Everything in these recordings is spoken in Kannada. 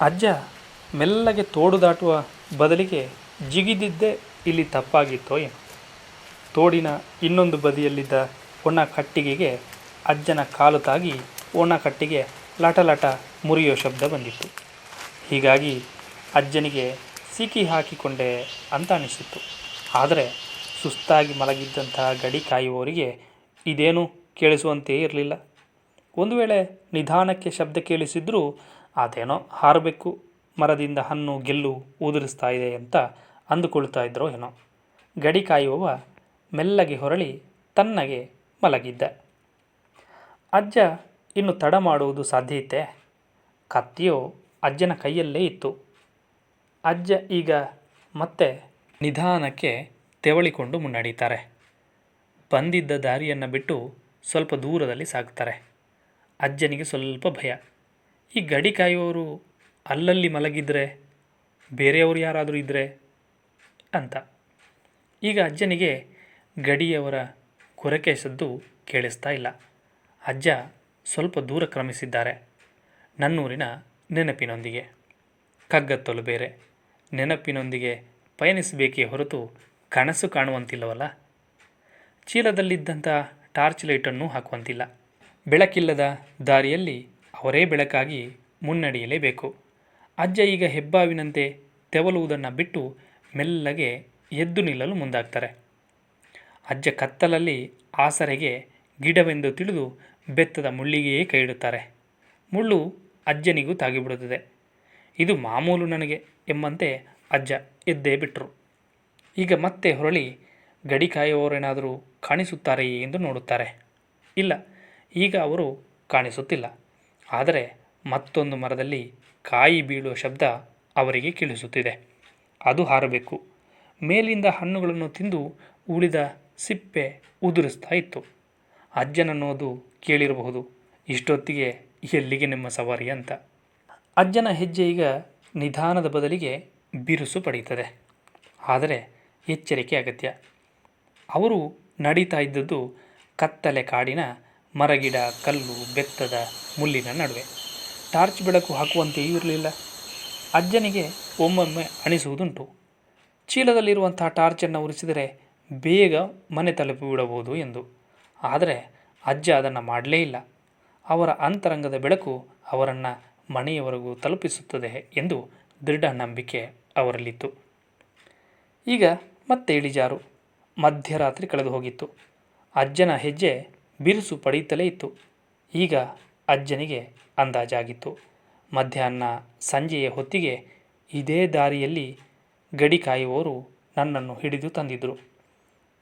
ಅಜ್ಜ ಮೆಲ್ಲಗೆ ತೋಡು ದಾಟುವ ಬದಲಿಗೆ ಜಿಗಿದಿದ್ದೇ ಇಲ್ಲಿ ತಪ್ಪಾಗಿತ್ತೋ ಏನೋ. ತೋಡಿನ ಇನ್ನೊಂದು ಬದಿಯಲ್ಲಿದ್ದ ಒಣ ಕಟ್ಟಿಗೆಗೆ ಅಜ್ಜನ ಕಾಲು ತಾಗಿ ಒಣ ಕಟ್ಟಿಗೆ ಲಟಲಟ ಮುರಿಯೋ ಶಬ್ದ ಬಂದಿತ್ತು. ಹೀಗಾಗಿ ಅಜ್ಜನಿಗೆ ಸಿಕ್ಕಿ ಹಾಕಿಕೊಂಡೆ ಅಂತ ಅನಿಸಿತ್ತು. ಆದರೆ ಸುಸ್ತಾಗಿ ಮಲಗಿದ್ದಂತಹ ಗಡಿ ಕಾಯುವವರಿಗೆ ಇದೇನೂ ಕೇಳಿಸುವಂತೆಯೇ ಇರಲಿಲ್ಲ. ಒಂದು ವೇಳೆ ನಿಧಾನಕ್ಕೆ ಶಬ್ದ ಕೇಳಿಸಿದ್ರೂ ಅದೇನೋ ಹಾರಬೇಕು, ಮರದಿಂದ ಹಣ್ಣು ಗೆಲ್ಲು ಉದುರಿಸ್ತಾ ಇದೆ ಅಂತ ಅಂದುಕೊಳ್ತಾ ಇದ್ರೋ ಏನೋ. ಗಡಿ ಕಾಯುವವ ಮೆಲ್ಲಗೆ ಹೊರಳಿ ತನ್ನಗೆ ಮಲಗಿದ್ದ. ಅಜ್ಜ ಇನ್ನು ತಡ ಮಾಡುವುದು ಸಾಧ್ಯ ಇತ್ತೆ? ಕತ್ತಿಯು ಅಜ್ಜನ ಕೈಯಲ್ಲೇ ಇತ್ತು. ಅಜ್ಜ ಈಗ ಮತ್ತೆ ನಿಧಾನಕ್ಕೆ ತೆವಳಿಕೊಂಡು ಮುನ್ನಡೀತಾರೆ. ಬಂದಿದ್ದ ದಾರಿಯನ್ನು ಬಿಟ್ಟು ಸ್ವಲ್ಪ ದೂರದಲ್ಲಿ ಸಾಗ್ತಾರೆ. ಅಜ್ಜನಿಗೆ ಸ್ವಲ್ಪ ಭಯ. ಈ ಗಡಿ ಕಾಯುವವರು ಅಲ್ಲಲ್ಲಿ ಮಲಗಿದ್ರೆ, ಬೇರೆಯವರು ಯಾರಾದರೂ ಇದ್ದರೆ ಅಂತ. ಈಗ ಅಜ್ಜನಿಗೆ ಗಡಿಯವರ ಕೊರಕೆ ಸದ್ದು ಕೇಳಿಸ್ತಾ ಇಲ್ಲ. ಅಜ್ಜ ಸ್ವಲ್ಪ ದೂರ ಕ್ರಮಿಸಿದ್ದಾರೆ. ನನ್ನೂರಿನ ನೆನಪಿನೊಂದಿಗೆ. ಕಗ್ಗತ್ತಲು ಬೇರೆ. ನೆನಪಿನೊಂದಿಗೆ ಪಯಣಿಸಬೇಕೇ ಹೊರತು ಕನಸು ಕಾಣುವಂತಿಲ್ಲವಲ್ಲ. ಚೀಲದಲ್ಲಿದ್ದಂಥ ಟಾರ್ಚ್ ಲೈಟನ್ನು ಹಾಕುವಂತಿಲ್ಲ. ಬೆಳಕಿಲ್ಲದ ದಾರಿಯಲ್ಲಿ ಅವರೇ ಬೆಳಕಾಗಿ ಮುನ್ನಡೆಯಲೇಬೇಕು. ಅಜ್ಜ ಈಗ ಹೆಬ್ಬಾವಿನಂತೆ ತೆವಲುವುದನ್ನು ಬಿಟ್ಟು ಮೆಲ್ಲಗೆ ಎದ್ದು ನಿಲ್ಲಲು ಮುಂದಾಗ್ತಾರೆ. ಅಜ್ಜ ಕತ್ತಲಲ್ಲಿ ಆಸರೆಗೆ ಗಿಡವೆಂದು ತಿಳಿದು ಬೆತ್ತದ ಮುಳ್ಳಿಗೆಯೇ ಕೈ ಇಡುತ್ತಾರೆ ಮುಳ್ಳು ಅಜ್ಜನಿಗೂ ತಾಗಿಬಿಡುತ್ತದೆ. ಇದು ಮಾಮೂಲು ನನಗೆ ಎಂಬಂತೆ ಅಜ್ಜ ಎದ್ದೇ ಬಿಟ್ಟರು ಈಗ ಮತ್ತೆ ಹೊರಳಿ ಗಡಿ ಕಾಯುವವರೇನಾದರೂ ಕಾಣಿಸುತ್ತಾರೆಯೇ ಎಂದು ನೋಡುತ್ತಾರೆ. ಇಲ್ಲ, ಈಗ ಅವರು ಕಾಣಿಸುತ್ತಿಲ್ಲ. ಆದರೆ ಮತ್ತೊಂದು ಮರದಲ್ಲಿ ಕಾಯಿ ಬೀಳುವ ಶಬ್ದ ಅವರಿಗೆ ಕೇಳಿಸುತ್ತಿದೆ. ಅದು ಹಾರಬೇಕು. ಮೇಲಿಂದ ಹಣ್ಣುಗಳನ್ನು ತಿಂದು ಉಳಿದ ಸಿಪ್ಪೆ ಉದುರಿಸ್ತಾ ಇತ್ತು. ಅಜ್ಜನನ್ನೋದು ಕೇಳಿರಬಹುದು. ಇಷ್ಟೊತ್ತಿಗೆ ಎಲ್ಲಿಗೆ ನಿಮ್ಮ ಸವಾರಿ ಅಂತ. ಅಜ್ಜನ ಹೆಜ್ಜೆ ಈಗ ನಿಧಾನದ ಬದಲಿಗೆ ಬಿರುಸು ಪಡೆಯುತ್ತದೆ. ಆದರೆ ಎಚ್ಚರಿಕೆ ಅಗತ್ಯ. ಅವರು ನಡೀತಾ ಇದ್ದದ್ದು ಕತ್ತಲೆ ಕಾಡಿನ ಮರಗಿಡ, ಕಲ್ಲು, ಬೆತ್ತದ ಮುಳ್ಳಿನ ನಡುವೆ. ಟಾರ್ಚ್ ಬೆಳಕು ಹಾಕುವಂತೆಯೂ ಇರಲಿಲ್ಲ. ಅಜ್ಜನಿಗೆ ಒಮ್ಮೊಮ್ಮೆ ಅಣಿಸುವುದುಂಟು ಚೀಲದಲ್ಲಿರುವಂತಹ ಟಾರ್ಚನ್ನು ಉರಿಸಿದರೆ ಬೇಗ ಮನೆ ತಲುಪಿಬಿಡಬಹುದು ಎಂದು. ಆದರೆ ಅಜ್ಜ ಅದನ್ನು ಮಾಡಲೇ ಇಲ್ಲ. ಅವರ ಅಂತರಂಗದ ಬೆಳಕು ಅವರನ್ನು ಮನೆಯವರೆಗೂ ತಲುಪಿಸುತ್ತದೆ ಎಂದು ದೃಢ ನಂಬಿಕೆ ಅವರಲ್ಲಿತ್ತು. ಈಗ ಮತ್ತೆ ಇಳಿಜಾರು. ಮಧ್ಯರಾತ್ರಿ ಕಳೆದು ಹೋಗಿತ್ತು ಅಜ್ಜನ ಹೆಜ್ಜೆ ಬಿರುಸು ಪಡೆಯುತ್ತಲೇ ಇತ್ತು. ಈಗ ಅಜ್ಜನಿಗೆ ಅಂದಾಜಾಗಿತ್ತು. ಮಧ್ಯಾಹ್ನ ಸಂಜೆಯ ಹೊತ್ತಿಗೆ ಇದೇ ದಾರಿಯಲ್ಲಿ ಗಡಿ ಕಾಯುವವರು ನನ್ನನ್ನು ಹಿಡಿದು ತಂದಿದ್ದರು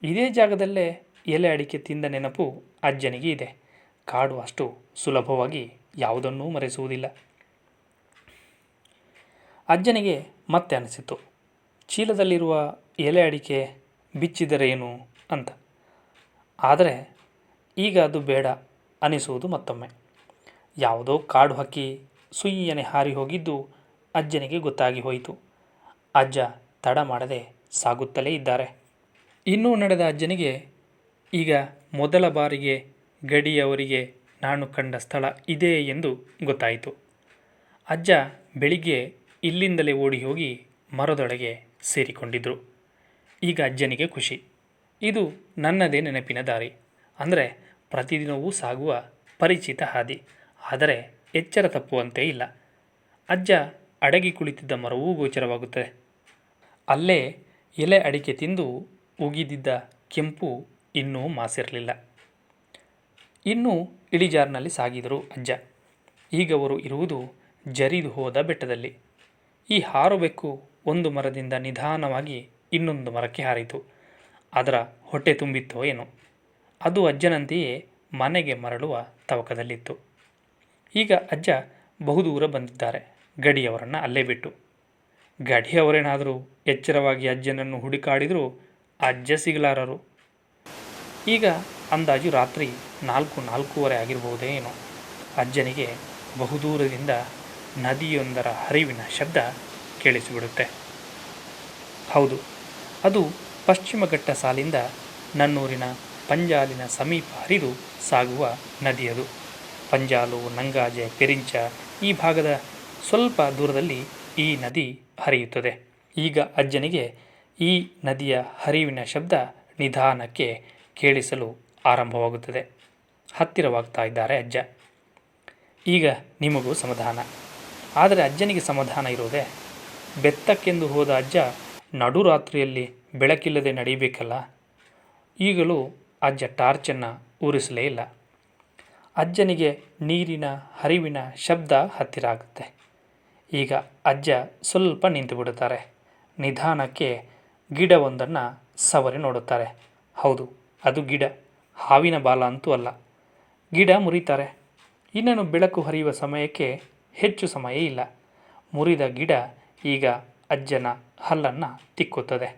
ಇದೇ ಜಾಗದಲ್ಲೇ ಎಲೆ ಅಡಿಕೆ ತಿಂದ ನೆನಪು ಅಜ್ಜನಿಗೆ ಇದೆ. ಕಾಡು ಅಷ್ಟು ಸುಲಭವಾಗಿ ಯಾವುದನ್ನೂ ಮರೆಸುವುದಿಲ್ಲ. ಅಜ್ಜನಿಗೆ ಮತ್ತೆ ಅನಿಸಿತು ಚೀಲದಲ್ಲಿರುವ ಎಲೆ ಅಡಿಕೆ ಬಿಚ್ಚಿದರೇನು ಅಂತ. ಆದರೆ ಈಗ ಅದು ಬೇಡ ಅನಿಸುವುದು ಮತ್ತೊಮ್ಮೆ. ಯಾವುದೋ ಕಾಡು ಹಕ್ಕಿ ಸುಯ್ಯನೆ ಹಾರಿ ಹೋಗಿದ್ದು ಅಜ್ಜನಿಗೆ ಗೊತ್ತಾಗಿ ಹೋಯಿತು. ಅಜ್ಜ ತಡ ಮಾಡದೆ ಸಾಗುತ್ತಲೇ ಇದ್ದಾರೆ. ಇನ್ನೂ ನಡೆದ ಅಜ್ಜನಿಗೆ, ಈಗ ಮೊದಲ ಬಾರಿಗೆ ಗಡಿಯವರಿಗೆ ನಾನು ಕಂಡ ಸ್ಥಳ ಇದೇ ಎಂದು ಗೊತ್ತಾಯಿತು. ಅಜ್ಜ ಬೆಳಿಗ್ಗೆ ಇಲ್ಲಿಂದಲೇ ಓಡಿ ಹೋಗಿ ಮರದೊಳಗೆ ಸೇರಿಕೊಂಡಿದ್ದರು ಈಗ ಅಜ್ಜನಿಗೆ ಖುಷಿ. ಇದು ನನ್ನದೇ ನೆನಪಿನ ದಾರಿ. ಅಂದರೆ ಪ್ರತಿದಿನವೂ ಸಾಗುವ ಪರಿಚಿತ ಹಾದಿ. ಆದರೆ ಎಚ್ಚರ ತಪ್ಪುವಂತೆ ಇಲ್ಲ. ಅಜ್ಜ ಅಡಗಿ ಕುಳಿತಿದ್ದ ಮರವೂ ಗೋಚರವಾಗುತ್ತದೆ. ಅಲ್ಲೇ ಎಲೆ ಅಡಿಕೆ ತಿಂದು ಉಗಿದಿದ್ದ ಕೆಂಪು ಇನ್ನೂ ಮಾಸಿರಲಿಲ್ಲ. ಇನ್ನೂ ಇಳಿಜಾರಿನಲ್ಲಿ ಸಾಗಿದರು ಅಜ್ಜ. ಈಗ ಅವರು ಇರುವುದು ಜರಿದು ಹೋದ ಬೆಟ್ಟದಲ್ಲಿ. ಈ ಹಾರು ಬೆಕ್ಕು ಒಂದು ಮರದಿಂದ ನಿಧಾನವಾಗಿ ಇನ್ನೊಂದು ಮರಕ್ಕೆ ಹಾರಿತು. ಅದರ ಹೊಟ್ಟೆ ತುಂಬಿತ್ತೋ ಏನೋ. ಅದು ಅಜ್ಜನಂತೆಯೇ ಮನೆಗೆ ಮರಳುವ ತವಕದಲ್ಲಿತ್ತು. ಈಗ ಅಜ್ಜ ಬಹುದೂರ ಬಂದಿದ್ದಾರೆ. ಗಡಿಯವರನ್ನು ಅಲ್ಲೇ ಬಿಟ್ಟು. ಗಡಿಯವರೇನಾದರೂ ಎಚ್ಚರವಾಗಿ ಅಜ್ಜನನ್ನು ಹುಡುಕಾಡಿದರೂ ಅಜ್ಜ ಸಿಗಲಾರರು. ಈಗ ಅಂದಾಜು ರಾತ್ರಿ ನಾಲ್ಕು ನಾಲ್ಕೂವರೆ ಆಗಿರಬಹುದೇ ಏನೋ ಅಜ್ಜನಿಗೆ ಬಹುದೂರದಿಂದ ನದಿಯೊಂದರ ಹರಿವಿನ ಶಬ್ದ ಕೇಳಿಸಿಬಿಡುತ್ತೆ. ಹೌದು, ಅದು ಪಶ್ಚಿಮಘಟ್ಟ ಸಾಲಿಂದ ನನ್ನೂರಿನ ಪಂಜಾಲಿನ ಸಮೀಪ ಹರಿದು ಸಾಗುವ ನದಿಯದು. ಪಂಜಾಲು, ನಂಗಾಜೆ, ಪೆರಿಂಚ ಈ ಭಾಗದ ಸ್ವಲ್ಪ ದೂರದಲ್ಲಿ ಈ ನದಿ ಹರಿಯುತ್ತದೆ. ಈಗ ಅಜ್ಜನಿಗೆ ಈ ನದಿಯ ಹರಿವಿನ ಶಬ್ದ ನಿಧಾನಕ್ಕೆ ಕೇಳಿಸಲು ಆರಂಭವಾಗುತ್ತದೆ. ಹತ್ತಿರವಾಗ್ತಾ ಇದ್ದಾರೆ ಅಜ್ಜ. ಈಗ ನಿಮಗೂ ಸಮಾಧಾನ. ಆದರೆ ಅಜ್ಜನಿಗೆ ಸಮಾಧಾನ ಇರೋದೆ ಬೆತ್ತಕ್ಕೆಂದು ಹೋದ ಅಜ್ಜ ನಡುರಾತ್ರಿಯಲ್ಲಿ ಬೆಳಕಿಲ್ಲದೆ ನಡೀಬೇಕಲ್ಲ ಈಗಲೂ ಅಜ್ಜ ಟಾರ್ಚನ್ನು ಉರಿಸಲೇ ಇಲ್ಲ. ಅಜ್ಜನಿಗೆ ನೀರಿನ, ಹರಿವಿನ ಶಬ್ದ ಹತ್ತಿರ ಆಗುತ್ತೆ ಈಗ ಅಜ್ಜ ಸ್ವಲ್ಪ ನಿಂತು ಬಿಡುತ್ತಾರೆ ನಿಧಾನಕ್ಕೆ ಗಿಡವೊಂದನ್ನು ಸವರಿ ನೋಡುತ್ತಾರೆ. ಹೌದು, ಅದು ಗಿಡ. ಹಾವಿನ ಬಾಲ ಅಂತೂ ಅಲ್ಲ. ಗಿಡ ಮುರಿತಾರೆ. ಇನ್ನೇನು ಬೆಳಕು ಹರಿಯುವ ಸಮಯಕ್ಕೆ ಹೆಚ್ಚು ಸಮಯ ಇಲ್ಲ. ಮುರಿದ ಗಿಡ ಈಗ ಅಜ್ಜನ ಹಲ್ಲನ್ನು ತಿಕ್ಕುತ್ತದೆ.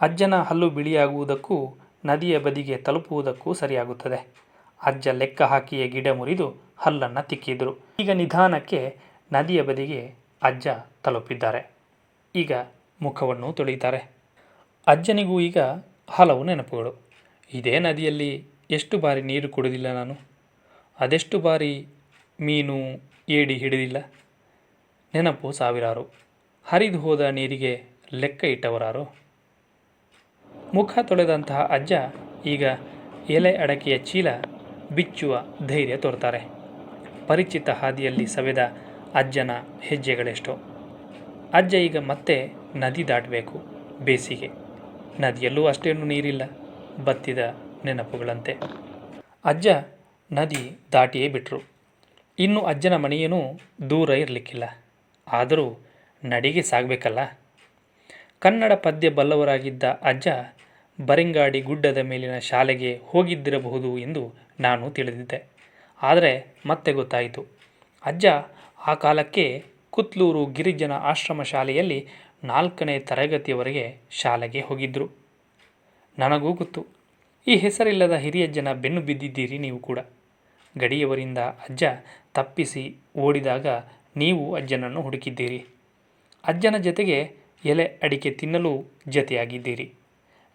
ಅಜ್ಜನ ಹಲ್ಲು ಬಿಳಿಯಾಗುವುದಕ್ಕೂ ನದಿಯ ಬದಿಗೆ ತಲುಪುವುದಕ್ಕೂ ಸರಿಯಾಗುತ್ತದೆ. ಅಜ್ಜ ಲೆಕ್ಕ ಹಾಕಿಯೇ ಗಿಡ ಮುರಿದು ಹಲ್ಲನ್ನು ತಿಕ್ಕಿದರು. ಈಗ ನಿಧಾನಕ್ಕೆ ನದಿಯ ಬದಿಗೆ ಅಜ್ಜ ತಲುಪಿದ್ದಾರೆ. ಈಗ ಮುಖವನ್ನು ತೊಳೆಯುತ್ತಾರೆ. ಅಜ್ಜನಿಗೂ ಈಗ ಹಲವು ನೆನಪುಗಳು. ಇದೇ ನದಿಯಲ್ಲಿ ಎಷ್ಟು ಬಾರಿ ನೀರು ಕುಡಿದಿಲ್ಲ ನಾನು? ಅದೆಷ್ಟು ಬಾರಿ ಮೀನು, ಏಡಿ ಹಿಡಿದಿಲ್ಲ? ನೆನಪು ಸಾವಿರಾರು. ಹರಿದು ಹೋದ ನೀರಿಗೆ ಲೆಕ್ಕ ಇಟ್ಟವರಾರು? ಮುಖ ತೊಳೆದಂತಹ ಅಜ್ಜ ಈಗ ಎಲೆ ಅಡಕೆಯ ಚೀಲ ಬಿಚ್ಚುವ ಧೈರ್ಯ ತೋರ್ತಾರೆ. ಪರಿಚಿತ ಹಾದಿಯಲ್ಲಿ ಸವೆದ ಅಜ್ಜನ ಹೆಜ್ಜೆಗಳೆಷ್ಟು. ಅಜ್ಜ ಈಗ ಮತ್ತೆ ನದಿ ದಾಟಬೇಕು ಬೇಸಿಗೆ. ನದಿಯಲ್ಲೂ ಅಷ್ಟೇನು ನೀರಿಲ್ಲ, ಬತ್ತಿದ ನೆನಪುಗಳಂತೆ. ಅಜ್ಜ ನದಿ ದಾಟಿಯೇ ಬಿಟ್ಟರು ಇನ್ನು ಅಜ್ಜನ ಮನೆಯೇನೂ ದೂರ ಇರಲಿಕ್ಕಿಲ್ಲ. ಆದರೂ ನಡಿಗೆ ಸಾಗಬೇಕಲ್ಲ. ಕನ್ನಡ ಪದ್ಯ ಬಲ್ಲವರಾಗಿದ್ದ ಅಜ್ಜ ಬರಿಂಗಾಡಿ ಗುಡ್ಡದ ಮೇಲಿನ ಶಾಲೆಗೆ ಹೋಗಿದ್ದಿರಬಹುದು ಎಂದು ನಾನು ತಿಳಿದಿದ್ದೆ. ಆದರೆ ಮತ್ತೆ ಗೊತ್ತಾಯಿತು. ಅಜ್ಜ ಆ ಕಾಲಕ್ಕೆ ಕುತ್ಲೂರು ಗಿರಿಜನ ಆಶ್ರಮ ಶಾಲೆಯಲ್ಲಿ ನಾಲ್ಕನೇ ತರಗತಿಯವರೆಗೆ ಶಾಲೆಗೆ ಹೋಗಿದ್ದರು ನನಗೂ ಗೊತ್ತು. ಈ ಹೆಸರಿಲ್ಲದ ಹಿರಿಯಜ್ಜನ ಬೆನ್ನು ಬಿದ್ದಿದ್ದೀರಿ ನೀವು ಕೂಡ. ಗಡಿಯವರಿಂದ ಅಜ್ಜ ತಪ್ಪಿಸಿ ಓಡಿದಾಗ ನೀವು ಅಜ್ಜನನ್ನು ಹುಡುಕಿದ್ದೀರಿ. ಅಜ್ಜನ ಜೊತೆಗೆ ಎಲೆ ಅಡಿಕೆ ತಿನ್ನಲು ಜತೆಯಾಗಿದ್ದೀರಿ.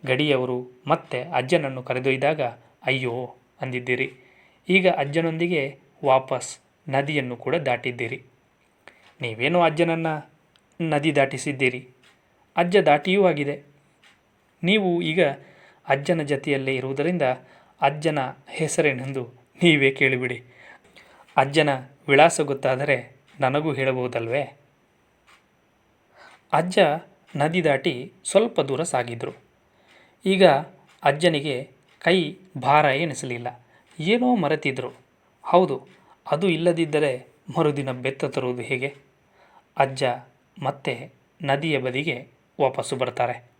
ಗಡಿಯವರು ಮತ್ತೆ ಅಜ್ಜನನ್ನು ಕರೆದೊಯ್ದಾಗ, ಅಯ್ಯೋ, ಅಂದಿದ್ದೀರಿ. ಈಗ ಅಜ್ಜನೊಂದಿಗೆ ವಾಪಸ್ ನದಿಯನ್ನು ಕೂಡ ದಾಟಿದ್ದೀರಿ. ನೀವೇನು ಅಜ್ಜನನ್ನು ನದಿ ದಾಟಿಸಿದ್ದೀರಿ? ಅಜ್ಜ ದಾಟಿಯೂ ಆಗಿದೆ. ನೀವು ಈಗ ಅಜ್ಜನ ಜತೆಯಲ್ಲೇ ಇರುವುದರಿಂದ ಅಜ್ಜನ ಹೆಸರೇನೆಂದು ನೀವೇ ಕೇಳಿಬಿಡಿ. ಅಜ್ಜನ ವಿಳಾಸ ಗೊತ್ತಾದರೆ ನನಗೂ ಹೇಳಬಹುದಲ್ವೇ? ಅಜ್ಜ ನದಿ ದಾಟಿ ಸ್ವಲ್ಪ ದೂರ ಸಾಗಿದ್ರು. ಈಗ ಅಜ್ಜನಿಗೆ ಕೈ ಭಾರ ಎನಿಸಲಿಲ್ಲ. ಏನೋ ಮರೆತಿದ್ರು. ಹೌದು, ಅದು ಇಲ್ಲದಿದ್ದರೆ ಮರುದಿನ ಬೆತ್ತ ತರುವುದು ಹೇಗೆ? ಅಜ್ಜ ಮತ್ತೆ ನದಿಯ ಬದಿಗೆ ವಾಪಸ್ಸು ಬರ್ತಾರೆ.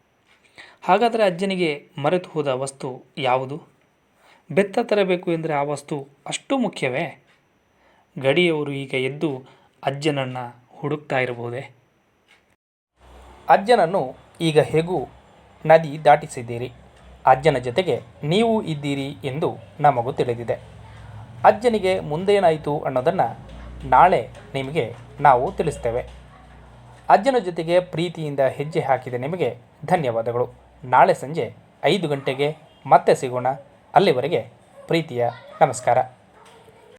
ಹಾಗಾದರೆ ಅಜ್ಜನಿಗೆ ಮರೆತು ಹೋದ ವಸ್ತು ಯಾವುದು? ಬೆತ್ತ ತರಬೇಕು ಎಂದರೆ ಆ ವಸ್ತು ಅಷ್ಟು ಮುಖ್ಯವೇ? ಗಡಿಯವರು ಈಗ ಎದ್ದು ಅಜ್ಜನನ್ನು ಹುಡುಕ್ತಾ ಇರಬಹುದೇ? ಅಜ್ಜನನ್ನು ಈಗ ಹೇಗೂ ನದಿ ದಾಟಿಸಿದ್ದೀರಿ? ಅಜ್ಜನ ಜೊತೆಗೆ ನೀವು ಇದ್ದೀರಿ ಎಂದು ನಮಗೂ ತಿಳಿದಿದೆ. ಅಜ್ಜನಿಗೆ ಮುಂದೇನಾಯಿತು ಅನ್ನೋದನ್ನು ನಾಳೆ ನಿಮಗೆ ನಾವು ತಿಳಿಸ್ತೇವೆ. ಅಜ್ಜನ ಜೊತೆಗೆ ಪ್ರೀತಿಯಿಂದ ಹೆಜ್ಜೆ ಹಾಕಿದ ನಿಮಗೆ ಧನ್ಯವಾದಗಳು. ನಾಳೆ ಸಂಜೆ ಐದು ಗಂಟೆಗೆ ಮತ್ತೆ ಸಿಗೋಣ. ಅಲ್ಲಿವರೆಗೆ ಪ್ರೀತಿಯ ನಮಸ್ಕಾರ.